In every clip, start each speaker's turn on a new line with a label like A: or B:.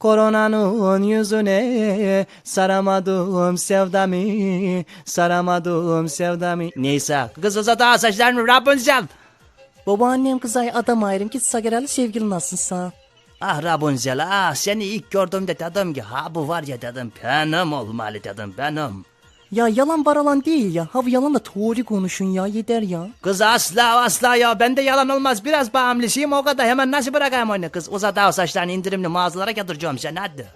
A: Koronanın yüzüne saramadım sevdamı, saramadım sevdamı. Neyse, kız uzat ağa saçlarını Rapunzel.
B: Babaannem kızay adam ayrım ki sagereli sevgilin nasılsın
A: Ah Rapunzel, ah seni ilk gördüğümde dedim ki ha bu var ya dedim benim olmalı dedim benim.
B: Ya yalan baralan değil ya. Hava yalan da doğru konuşun ya yeter ya.
A: Kız asla asla ya bende yalan olmaz biraz bağımlısıyım o kadar hemen nasıl bırakayım onu kız uzat ağa saçlarını indirimli mağazalara getireceğim sen hadi.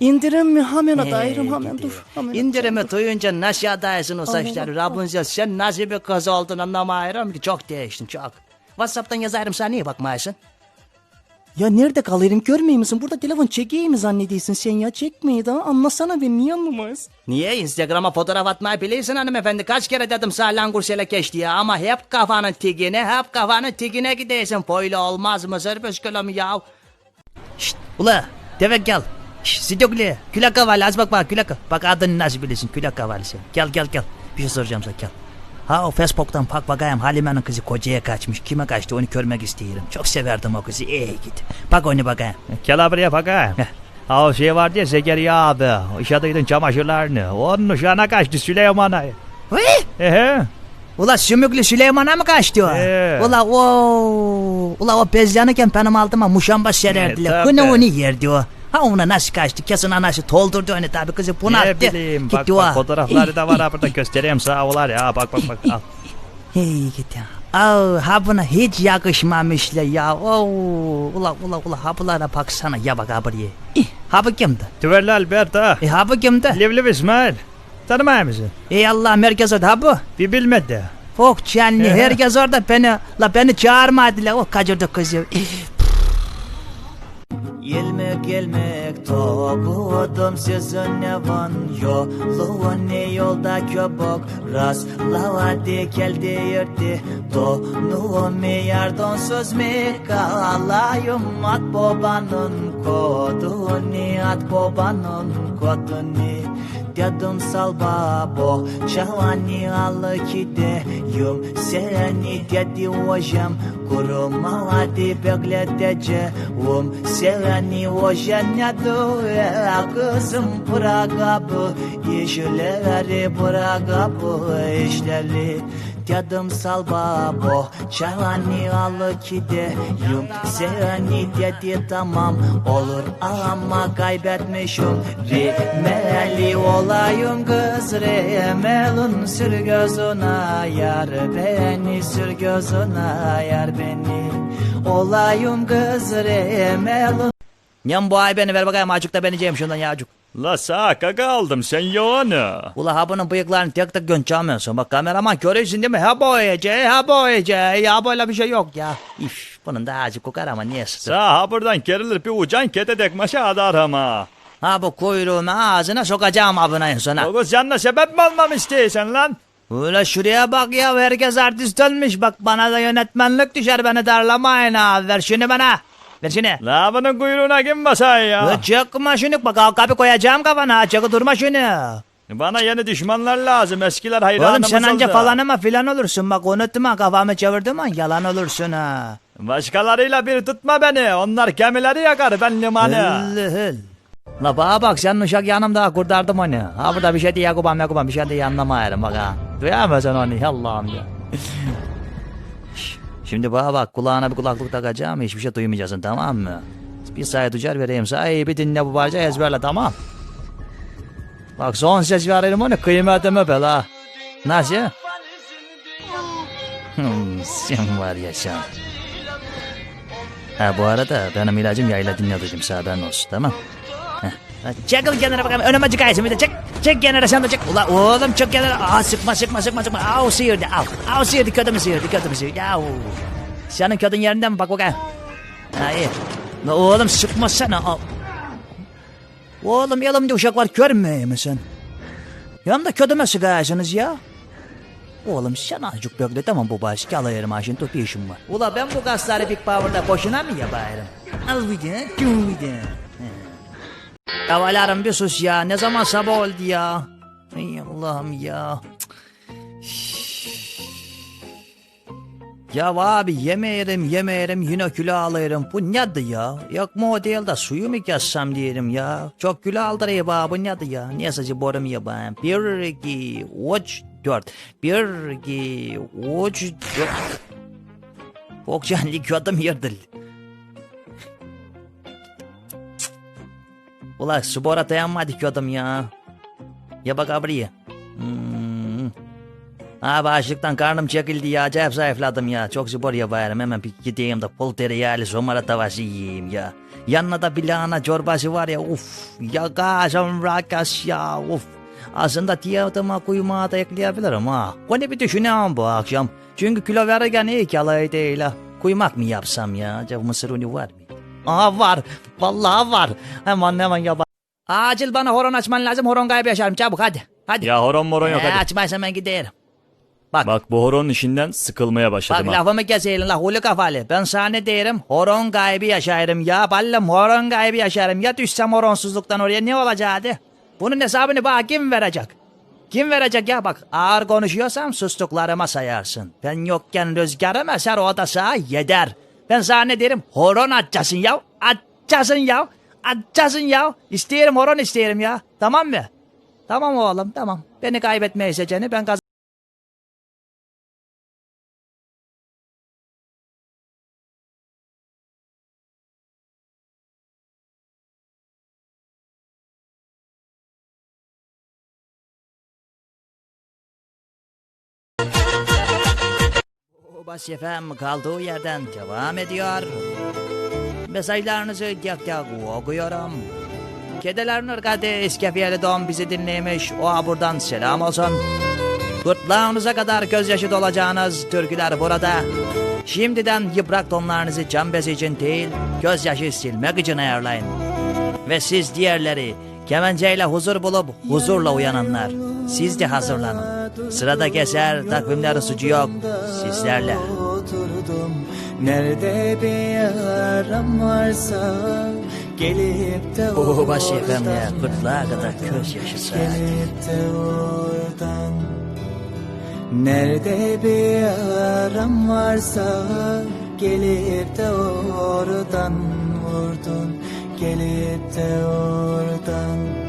B: İndirim mi? Hemen adayırım hemen dur. Hemen
A: İndirimi duyunca nasıl adaysın o saçları Rapunzel sen nasıl bir kız oldun anlamıyorum ki çok değiştin çok. Whatsapp'tan yazarım sen niye bakmıyorsun?
B: Ya nerede kalırım görmeyeyim misin? Burada telefon çekeyim mi zannediyorsun sen ya? Çekmeyi daha anlasana beni niye anlamaz?
A: Niye Instagram'a fotoğraf atmayı biliyorsun hanımefendi kaç kere dedim sağ langursele geç diye ama hep kafanın tigine hep kafanın tigine gidiyorsun böyle olmaz mı sırpışkılım ya. Şşt ula gel. Şşt sidokli külak havalı az bak bak külak bak adını nasıl bilirsin külak havalı sen gel gel gel bir şey soracağım sana gel. Ha o Facebook'tan bak bakayım Halime'nin kızı kocaya kaçmış. Kime kaçtı onu görmek istiyorum. Çok severdim o kızı. İyi git. Bak onu bakayım.
C: Gel buraya bakayım. Ha o şey vardı ya Zekeriya abi. Işadıydın çamaşırlarını. Onun uşağına kaçtı Süleyman'a.
A: Vıy!
C: Ehe.
A: Ula Sümüklü Süleyman'a mı kaçtı o?
C: Ee.
A: Ula o Ula o bezyanıken benim altıma muşamba sererdiler.
C: Ee,
A: Hını onu yerdi o. Ha ona nasıl kaçtı? Kesin anası doldurdu onu tabi kızı bunalttı.
C: Ne bileyim bak,
A: Gitti
C: bak fotoğrafları da var ha burada göstereyim sağ olar ya bak bak bak al.
A: Hey git ya. Aa, ha buna hiç yakışmamışlar ya. Oo, ula ula ula ha bunlara baksana ya bak ha buraya. Ha bu kimdi?
C: Tüverli Alberta.
A: E ha bu kimdi?
C: Livliv İsmail. Tanımıyor musun?
A: Ey Allah merkez orada ha bu.
C: Bir bilmedi.
A: Fok canlı
C: Ee?
A: herkes orada beni la beni çağırmadılar o kaçırdı kızı. Gelmek gelmek tokudum sizin evan Yolluğunu yolda köpük Rastlavadı geldi yırtı Donumu yardonsuz mi kalayım At babanın kodunu At babanın kodunu Dedim sal babo Çavani alı gideyim Seni dedi hocam Kuruma hadi bekleteceğim. Seni hocam ne duya Kızım babo Çavani alı gideyim Seni dedi tamam Olur ama kaybetmişim. Rimeli olayım kız Rimelun sür gözüne Yar. Beni sür gözüne Yar beni. Olayım kız Rimelun Yan bu ay beni ver bakayım acık da beni yiyeyim şundan ya acık.
C: La sağ kaka aldım sen yoğunu.
A: Ula ha bunun bıyıklarını tek tek gönçamıyorsun. Bak kameraman görüyorsun değil mi? Ha boyayacak, ha boyayacak. Ya böyle bir şey yok ya. İf, bunun da acı kokar ama niye sıktı?
C: Sağ ha buradan kerilir bir ucan kete dekmaşa adar ama.
A: Ha bu kuyruğumu ağzına sokacağım abına en sona.
C: Dokuz canına sebep mi olmam istiyorsun lan?
A: Ula şuraya bak ya herkes artist olmuş. Bak bana da yönetmenlik düşer beni darlamayın ha. Ver şunu bana. Ver şunu.
C: La bunun kuyruğuna kim basar ya?
A: Çıkma şunu. Bak kapı koyacağım kafana. Çıkı durma şunu.
C: Bana yeni düşmanlar lazım. Eskiler hayranımız
A: Oğlum sen anca
C: oldu.
A: falanıma filan olursun. Bak unutma kafamı çevirdim ha. Yalan olursun ha.
C: Başkalarıyla bir tutma beni. Onlar gemileri yakar ben limanı.
A: Hıl hıl. La bana bak sen uşak yanımda kurtardım onu. Ha burada bir şey diye yakubam yakubam bir şey diye anlamayarım bak ha. Duyar mısın onu Allah'ım ya. Şimdi bana bak kulağına bir kulaklık takacağım hiçbir şey duymayacaksın tamam mı? Bir sayı ducar vereyim sana iyi bir dinle bu parça ezberle tamam. Bak son ses veririm onu kıymetimi bil ha. Nasıl? Hmm, sen var ya sen. Ha bu arada benim ilacım yayla dinliyordum sağdan olsun tamam. Çekil kenara bakalım önüme çıkaysın bir de çek. Çek kenara sen de çek. Ula oğlum çek kenara. Aa sıkma sıkma sıkma sıkma. Au sıyırdı au. Au sıyırdı kötü mü sıyırdı kötü mü sıyırdı. Yahu. Senin kötün yerinden mi bak bakayım. Ha iyi. La oğlum sıkma sana. Al. Oğlum yanımda uşak var görmüyor musun? Yanımda kötüme sıkarsınız ya. Oğlum sen azıcık bekle tamam bu başka alayarım şimdi bir işim var. Ula ben bu kasları Big Power'da boşuna mı yaparım? Al bir de, tüm bir de. Havalarım bir sus ya. Ne zaman sabah oldu ya? Ey Allah'ım ya. Ya abi yemeyelim yemeyelim yine kilo alırım. Bu nedir ya? Yok mu değil de suyu mu kessem diyelim ya. Çok kilo aldırıyor bana bu nedir ya? Neyse borum ya ben. Bir, iki, üç, dört. Bir, iki, üç, dört. Çok canlı kötüm yırdır. Ulan spora dayanmadı kötüm ya. Ya bak abriye. Hmm. Abi açlıktan karnım çekildi ya. Acayip zayıfladım ya. Çok spor yaparım. Hemen bir gideyim de pul tereyağlı somara tavası yiyeyim ya. Yanına da bir lahana çorbası var ya. Uf. Ya gazım rakas ya. Uf. Aslında tiyatıma kuymağı da ekleyebilirim ha. Onu bir düşünüyorum bu akşam. Çünkü kilo verirken iyi ki alay değil. Kuymak mı yapsam ya? Acaba mısır unu var mı? Aa var. Vallahi var. Hemen hemen yap. Acil bana horon açman lazım. Horon kaybı yaşarım. Çabuk hadi. Hadi.
D: Ya horon moron yok hadi.
A: açmazsam ben giderim.
D: Bak bu horonun işinden sıkılmaya
A: Bak
D: başladım ha.
A: lafımı keseyin la hulu kafalı. Ben sana derim horon kaybı yaşarım ya. Ballım horon kaybı yaşarım. Ya düşsem horonsuzluktan oraya ne olacaktı? Bunun hesabını bana kim verecek? Kim verecek ya bak ağır konuşuyorsam sustuklarıma sayarsın. Ben yokken rüzgarım eser o da sağa yeder. Ben sana derim horon açacaksın ya. Açacaksın ya. Açacaksın ya. İsteyelim horon isteyelim ya. Tamam mı? Tamam oğlum tamam. Beni kaybetmeyi seçeni ben kaz Bas efendim kaldığı yerden devam ediyor. Mesajlarınızı tek tek okuyorum. Kedilerin ırgatı İskefiyeli Dom bizi dinlemiş. O buradan selam olsun. Gırtlağınıza kadar gözyaşı dolacağınız türküler burada. Şimdiden yıprak tonlarınızı can bezi için değil, gözyaşı silmek için ayarlayın. Ve siz diğerleri kemenceyle huzur bulup huzurla uyananlar. Siz de hazırlanın. Sırada keser takvimlerin suçu yok. Sizlerle.
E: oturdum Nerede bir yaram varsa Gelip de oradan
A: efendim ya gırtlağa kadar gözyaşı sağ.
E: Gelip de oradan Nerede bir yaram varsa Gelip de oradan vurdun Gelip de oradan